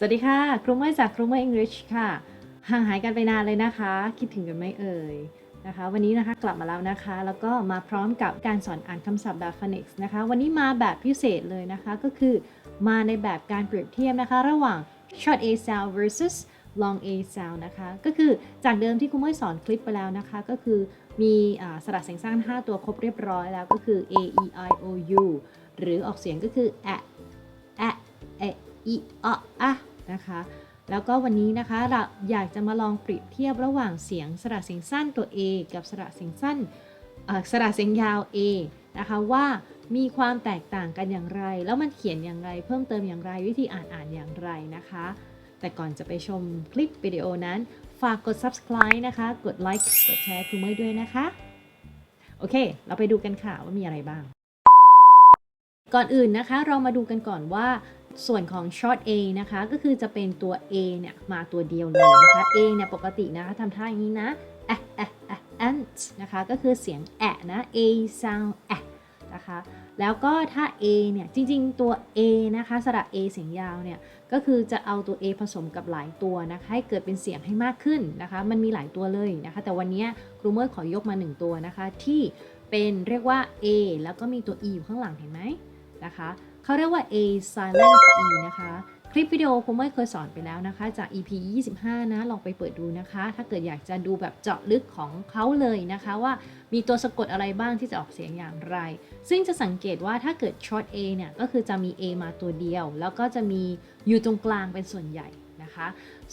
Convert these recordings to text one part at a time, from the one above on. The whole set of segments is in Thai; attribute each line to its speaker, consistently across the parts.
Speaker 1: สวัสดีค่ะ ครูเมย์จากครูเมย์อังกฤษค่ะ ห่างหายกันไปนานเลยนะคะ คิดถึงกันไหมเอ่ยนะคะ วันนี้นะคะกลับมาแล้วนะคะ แล้วก็มาพร้อมกับการสอนอ่านคำศัพท์แบบ phonics นะคะ วันนี้มาแบบพิเศษเลยนะคะ ก็คือมาในแบบการเปรียบเทียบนะคะ ระหว่าง short a sound versus long a sound นะคะ ก็คือจากเดิมที่ครูเมย์สอนคลิปไปแล้วนะคะ ก็คือมีอสระเสียงสั้น5 ตัวครบเรียบร้อยแล้วก็คือ a e i o u หรือออกเสียงก็คือ a a e i o a นะคะ แล้วก็วันนี้นะคะเราอยากจะมาลองเปรียบเทียบระหว่างเสียงสระเสียงสั้นตัว A กับสระเสียงสั้นสระเสียงยาว A นะคะว่ามีความแตกต่างกันอย่างไร แล้วมันเขียนอย่างไร เพิ่มเติมอย่างไรวิธีอ่านอ่านอย่างไรนะคะ แต่ก่อนจะไปชมคลิปวิดีโอนั้น ฝากกด subscribe นะคะ กดไลค์กดแชร์ครูเมย์ด้วยนะคะ โอเค เราไปดูกันค่ะว่ามีอะไรบ้าง ก่อนอื่นนะคะ เรามาดูกันก่อนว่า ส่วนของ short a นะคะ ก็คือจะเป็นตัว a เนี่ย มาตัวเดียวเลยนะคะ a เนี่ย ปกตินะคะทำท่าอย่างนี้นะ a a a ant นะคะ ก็คือเสียงแอะนะ a sound แอะนะคะ แล้วก็ถ้า a เนี่ย จริงๆ ตัว a นะคะ สระ a เสียงยาวเนี่ย ก็คือจะเอาตัว a ผสมกับหลายตัวนะคะ ให้เกิดเป็นเสียงให้มากขึ้นนะคะ มันมีหลายตัวเลยนะคะ แต่วันนี้ครูเมอร์ขอยกมา 1 ตัวนะคะ ที่เป็นเรียกว่า a แล้วก็มีตัว e อยู่ข้างหลังเห็นไหมนะคะ เขาเรียกว่า A silent E นะคะ คลิปวิดีโอผมไม่เคยสอนไปแล้วนะคะ จาก EP 25 นะ ลองไปเปิดดูนะคะ ถ้าเกิดอยากจะดูแบบเจาะลึกของเขาเลยนะคะว่ามีตัวสะกดอะไรบ้างที่จะออกเสียงอย่างไร ซึ่งจะสังเกตว่าถ้าเกิด short A เนี่ยก็คือจะมี A มาตัวเดียว แล้วก็จะมีอยู่ตรงกลางเป็นส่วนใหญ่นะคะ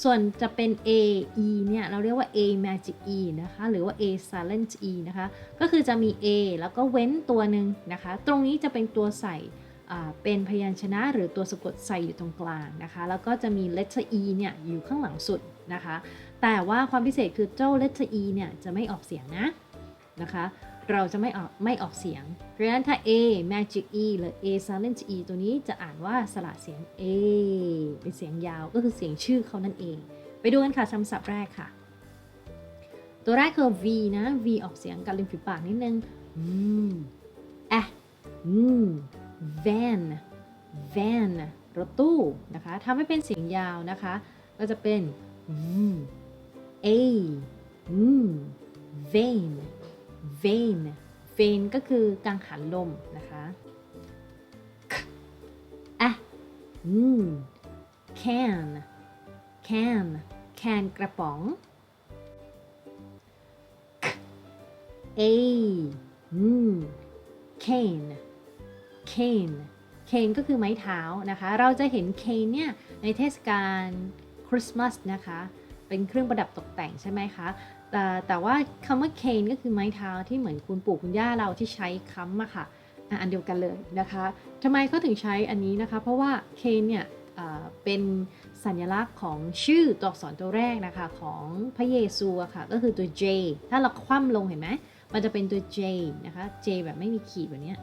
Speaker 1: ส่วนจะเป็น A E เนี่ยเราเรียกว่า A magic E นะคะหรือว่า A silent E นะคะก็คือจะมี A แล้วก็เว้นตัวหนึ่งนะคะ ตรงนี้จะเป็นตัวใส่ เป็นพยัญชนะหรือตัวสะกดใส่อยู่ตรงกลางนะคะ แล้วก็จะมี letter E เนี่ยอยู่ข้างหลังสุดนะคะ แต่ว่าความพิเศษคือเจ้า letter E เนี่ยจะไม่ออกเสียงนะนะคะ เราจะไม่ออกไม่ออกเสียง เพราะฉะนั้นถ้า A magic E หรือ A silent E ตัวนี้จะอ่านว่าสระเสียง A เป็นเสียงยาวก็คือเสียงชื่อเขานั่นเอง ไปดูกันค่ะคำศัพท์แรกค่ะ ตัวแรกคือ V นะ V ออกเสียงกับริมฝีปากนิดนึง อืมแอะ อืม van van รถตู้นะคะทำให้เป็นเสียงยาวนะคะ ก็จะเป็นอืม a อืม vein vein vein ก็คือกังหันลมนะคะ k อะอืม can can can กระป๋อง a อืม cane cane cane ก็คือไม้เท้านะคะ เราจะเห็น cane เนี่ยในเทศกาลคริสต์มาสนะคะ เป็นเครื่องประดับตกแต่งใช่ไหมคะแต่แต่ว่าคำว่า cane ก็คือไม้เท้าที่เหมือนคุณปู่คุณย่าเราที่ใช้ค้ำอะค่ะอะอันเดียวกันเลยนะคะทำไมเขาถึงใช้อันนี้นะคะ เพราะว่า cane เนี่ยเป็นสัญลักษณ์ของชื่อตัวอักษรตัวแรกนะคะของพระเยซูอะค่ะก็คือตัว J ถ้าเราคว่ำลงเห็นไหมมันจะเป็นตัว J นะคะ J แบบไม่มีขีดแบบนี้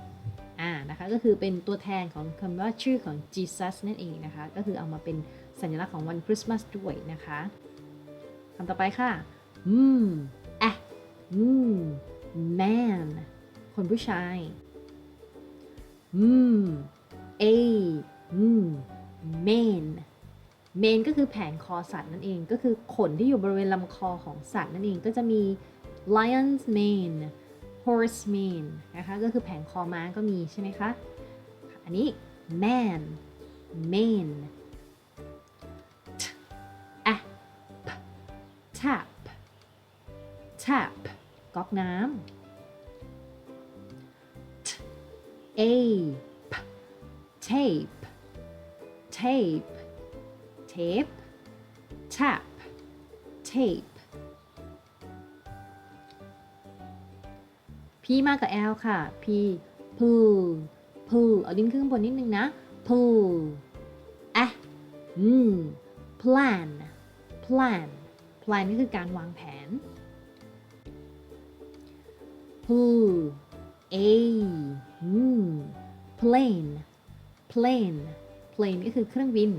Speaker 1: อ่านะคะก็คือเป็นตัวแทนของคำว่าชื่อของ Jesus นั่นเองนะคะ ก็คือเอามาเป็นสัญลักษณ์ของวันคริสต์มาสด้วยนะคะคำต่อไปค่ะ อืมอะอืม man คนผู้ชาย อืม a อืม man man ก็คือแผงคอสัตว์นั่นเอง ก็คือขนที่อยู่บริเวณลำคอของสัตว์นั่นเอง ก็จะมี lion's mane horseman นะคะก็คือแผงคอม้าก็มีใช่ไหมคะ อันนี้ man man t a p tap tap ก๊อกน้ำ t a p tape tape tape tap tape มากกับ L ค่ะ P pull pull เอาลิ้นขึ้นบนนิดนึงนะ pull อะอืม plan plan plan ก็คือการวางแผน pull a อืม plane plane plane ก็คือเครื่องบิน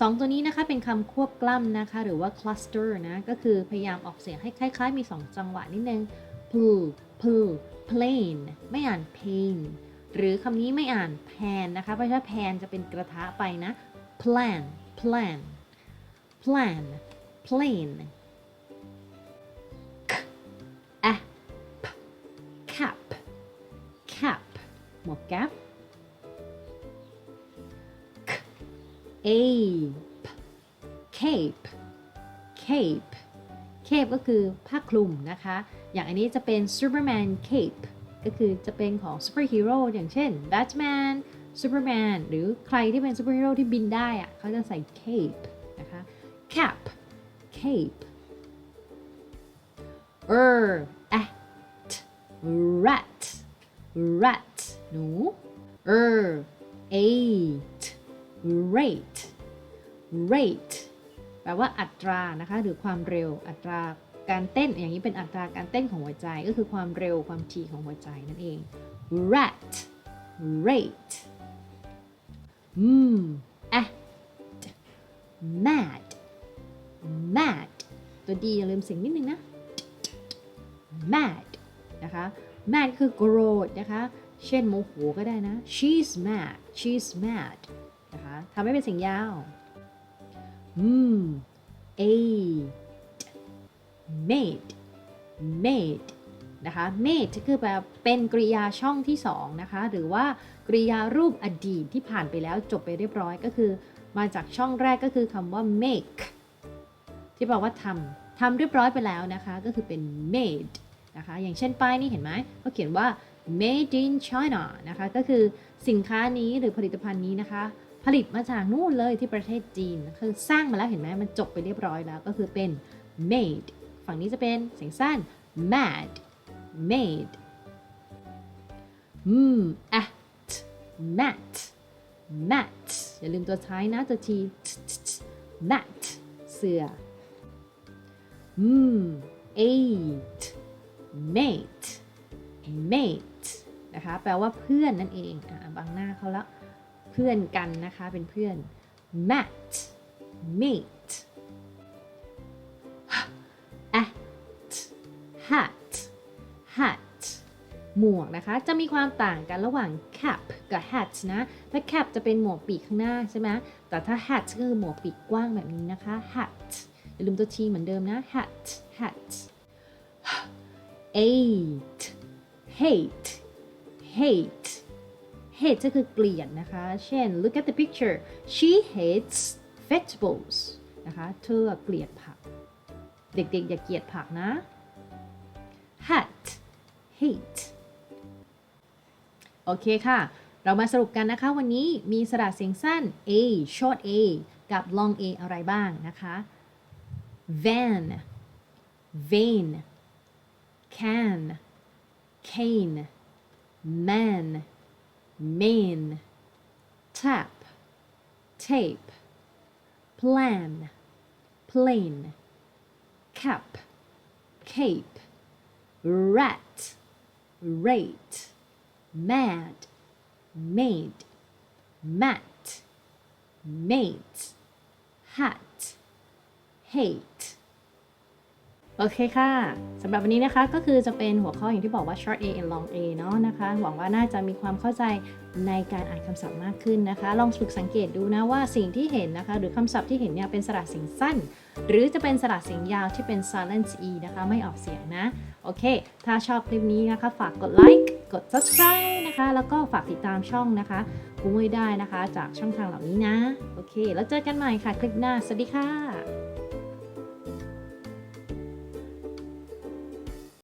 Speaker 1: สองตัวนี้นะคะเป็นคำควบกล้ำนะคะ หรือว่า cluster นะ ก็คือพยายามออกเสียงให้คล้าย ๆ มี 2 จังหวะนิดนึง pull pull plane ไม่อ่าน pain หรือคำนี้ไม่อ่าน pan นะคะ เพราะถ้า pan จะเป็นกระทะไปนะ plan plan plan plane k a p cap cap หมวกแก๊ป ape cape cape cape ก็คือ คลุมนะคะ อย่างอันนี้จะเป็น Superman cape ก็คือจะเป็นของ superhero อย่างเช่น Batman Superman หรือใครที่เป็น superhero ที่บินได้อะเขาจะใส่ cape นะคะ cap cape er at rat rat หนู er eight rate rate แปลว่าอัตรานะคะ หรือความเร็วอัตรา การเต้นอย่างนี้เป็นอัตราการเต้นของหัวใจก็คือความเร็วความถี่ของหัวใจนั่นเอง rat rate อืม at mad mad ตัวดีอย่าลืมเสียงนิดนึงนะ mad นะคะ mad คือโกรธนะคะ เช่นโมโหก็ได้นะ she's mad she's mad นะคะทำให้เป็นเสียงยาว อืม eight made made นะคะ made คือแปลเป็นกริยาช่องที่สองนะคะ หรือว่ากริยารูปอดีตที่ผ่านไปแล้วจบไปเรียบร้อยก็คือ มาจากช่องแรกก็คือคำว่า make ที่แปลว่าทำทำเรียบร้อยไปแล้วนะคะ ก็คือเป็น made นะคะ อย่างเช่นป้ายนี่เห็นไหมก็เขียนว่า made in China นะคะ ก็คือสินค้านี้หรือผลิตภัณฑ์นี้นะคะ ผลิตมาจากนู่นเลยที่ประเทศจีน คือสร้างมาแล้วเห็นไหมมันจบไปเรียบร้อยแล้วก็คือเป็น made ฝั่งนี้จะเป็นเสียงสั้น mad made อืม at mat mat อย่าลืมตัวท้ายนะตัวที mat เสืออืม eight mate mate นะคะ แปลว่าเพื่อนนั่นเองอะบังหน้าเขาแล้ว เพื่อนกันนะคะ เป็นเพื่อน mat mate hat hat หมวกนะคะ จะมีความต่างกันระหว่าง cap กับ hat นะ ถ้า cap จะเป็นหมวกปีกข้างหน้าใช่ไหมแต่ถ้า hat ก็คือหมวกปีกกว้างแบบนี้นะคะ hat อย่าลืมตัว t เหมือนเดิมนะ hat hat eight hate hate hate ก็คือเกลียดนะคะ เช่น look at the picture she hates vegetables นะคะ เธอเกลียดผัก เด็กๆอย่าเกลียดผักนะ hat hate โอเคค่ะ เรามาสรุปกันนะคะ วันนี้มีสระเสียงสั้น a short a กับ long a อะไรบ้างนะคะ van vain can cane man main tap tape plan plane cap cape rat rate mad made mat mate hat hate โอเคค่ะ สำหรับวันนี้นะคะก็คือจะเป็นหัวข้ออย่างที่บอกว่า short a and long a เนาะนะคะ หวังว่าน่าจะมีความเข้าใจในการอ่านคำศัพท์มากขึ้นนะคะ ลองฝึกสังเกตดูนะว่าสิ่งที่เห็นนะคะ หรือคำศัพท์ที่เห็นเนี่ยเป็นสระเสียงสั้น หรือจะเป็นสระเสียงยาวที่เป็น silent e นะคะ ไม่ออกเสียงนะ โอเค ถ้าชอบคลิปนี้นะคะ ฝากกดไลค์กด subscribe นะคะ แล้วก็ฝากติดตามช่องนะคะกูไม่ได้นะคะ จากช่องทางเหล่านี้นะ โอเค แล้วเจอกันใหม่ค่ะคลิปหน้า สวัสดีค่ะ